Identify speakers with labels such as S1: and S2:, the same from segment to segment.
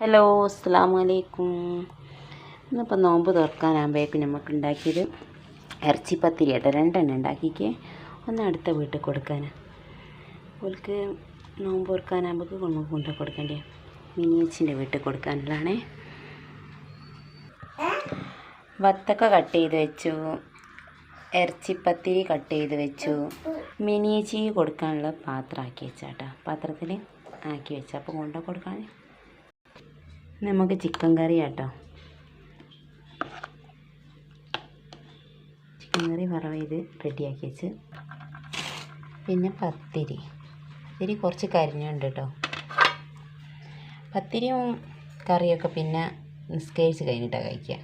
S1: Hello അസ്സാം വലൈക്കും ഇന്നിപ്പോൾ നോമ്പ് തുറക്കാനാകുമ്പോഴേക്കും നമുക്ക് ഉണ്ടാക്കിയത് ഇറച്ചി പത്തിരി കേട്ടോ. രണ്ടെണ്ണം ഉണ്ടാക്കിക്ക്. ഒന്ന് അടുത്ത വീട്ടിൽ കൊടുക്കാൻ ഓൾക്ക് നോമ്പ് തുറക്കാനാകുമ്പോൾ നമുക്ക് കൊണ്ടു കൊടുക്കണ്ടേ മിനിയച്ചിന്റെ വീട്ടിൽ കൊടുക്കാനുള്ളതാണേ. വത്തക്ക കട്ട് ചെയ്ത് വെച്ചു. ഇറച്ചിപ്പത്തിരി കട്ട് ചെയ്ത് വെച്ചു. മിനിയേച്ചി കൊടുക്കാനുള്ള പാത്രം ആക്കി വെച്ചാട്ടോ. പാത്രത്തിൽ ആക്കി വെച്ച. അപ്പോൾ കൊണ്ടു കൊടുക്കാൻ നമുക്ക് ചിക്കൻ കറി ആട്ടോ. ചിക്കൻ കറി വറവ് ചെയ്ത് റെഡിയാക്കി വെച്ച്. പിന്നെ പത്തിരി. പത്തിരി കുറച്ച് കരിഞ്ഞുണ്ട് കേട്ടോ. പത്തിരിയും കറിയൊക്കെ പിന്നെ നിസ്കരിച്ച് കഴിഞ്ഞിട്ടാണ് കഴിക്കുക.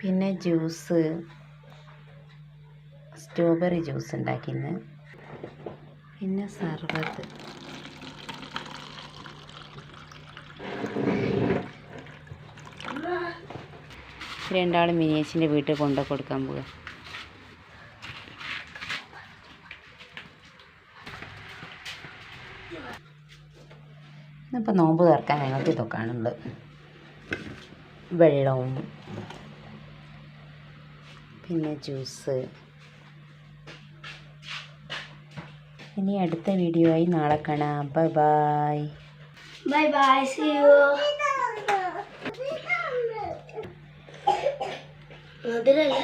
S1: പിന്നെ ജ്യൂസ്. സ്ട്രോബെറി ജ്യൂസ് ഉണ്ടാക്കിയിരുന്നു പിന്നെ സർബത്ത് രണ്ടാളും മിനിയേച്ചിന്റെ വീട്ടിൽ കൊണ്ടു കൊടുക്കാൻ പോവുക ഇന്നിപ്പോൾ നോമ്പ് തുറക്കാൻ ഞങ്ങൾക്ക് ഇതൊക്കെ ആണുള്ളത് വെള്ളവും പിന്നെ ജ്യൂസ്. ഇനി അടുത്ത വീഡിയോ ആയി നാളെ കാണാം. Bye bye.
S2: Bye bye see you. മധുരല്ല